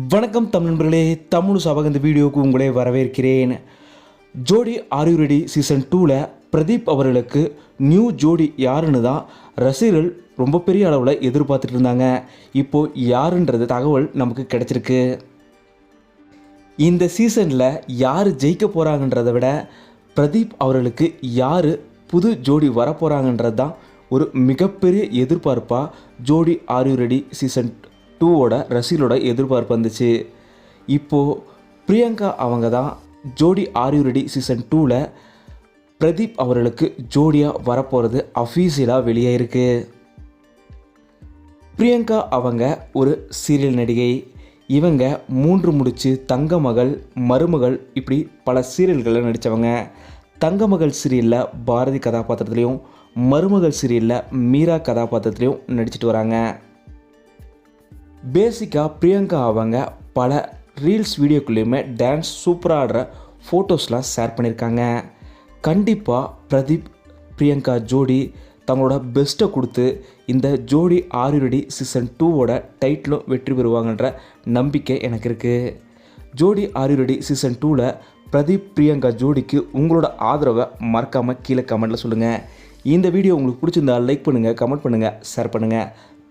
வணக்கம் தமிழ் நண்பர்களே தமிழ் சபக இந்த வீடியோவுக்கு உங்களே வரவேற்கிறேன். ஜோடி ஆர் ரெடி சீசன் டூவில் பிரதீப் அவர்களுக்கு நியூ ஜோடி யாருன்னு தான் ரசிகர்கள் ரொம்ப பெரிய அளவில் எதிர்பார்த்துட்டு இருந்தாங்க. இப்போது யாருன்றது தகவல் நமக்கு கிடச்சிருக்கு. இந்த சீசனில் யார் ஜெயிக்க போகிறாங்கன்றதை விட பிரதீப் அவர்களுக்கு யார் புது ஜோடி வரப்போகிறாங்கன்றது தான் ஒரு மிகப்பெரிய எதிர்பார்ப்பாக ஜோடி ஆர் ரெடி சீசன் டூவோட ரசிகளோட எதிர்பார்ப்பு வந்துச்சு. இப்போது பிரியங்கா அவங்க தான் ஜோடி ஆர் ரெடி சீசன் டூவில் பிரதீப் அவர்களுக்கு ஜோடியாக வரப்போகிறது அஃபீஷியலாக வெளியே இருக்குது பிரியங்கா அவங்க ஒரு சீரியல் நடிகை. இவங்க மூன்று முடிச்சு தங்க மகள் மருமகள் இப்படி பல சீரியல்களில் நடித்தவங்க தங்க மகள் சீரியலில் பாரதி கதாபாத்திரத்துலேயும் மருமகள் சீரியலில் மீரா கதாபாத்திரத்துலேயும் நடிச்சிட்டு வராங்க. பேசிக்காக பிரியங்கா அவங்க பல ரீல்ஸ் வீடியோக்குள்ளேயுமே டான்ஸ் சூப்பராக ஆடுற ஃபோட்டோஸ்லாம் ஷேர் பண்ணியிருக்காங்க கண்டிப்பாக பிரதீப் பிரியங்கா ஜோடி தங்களோட பெஸ்ட்டை கொடுத்து இந்த ஜோடி ஆறுரடி சீசன் டூவோட டைட்டிலும் வெற்றி பெறுவாங்கன்ற நம்பிக்கை எனக்கு இருக்குது ஜோடி ஆறுரடி சீசன் டூவில் பிரதீப் பிரியங்கா ஜோடிக்கு உங்களோட ஆதரவை மறக்காமல் கீழே கமெண்ட்டில் சொல்லுங்கள் இந்த வீடியோ உங்களுக்கு பிடிச்சிருந்தா லைக் பண்ணுங்கள் கமெண்ட் பண்ணுங்கள் ஷேர் பண்ணுங்கள்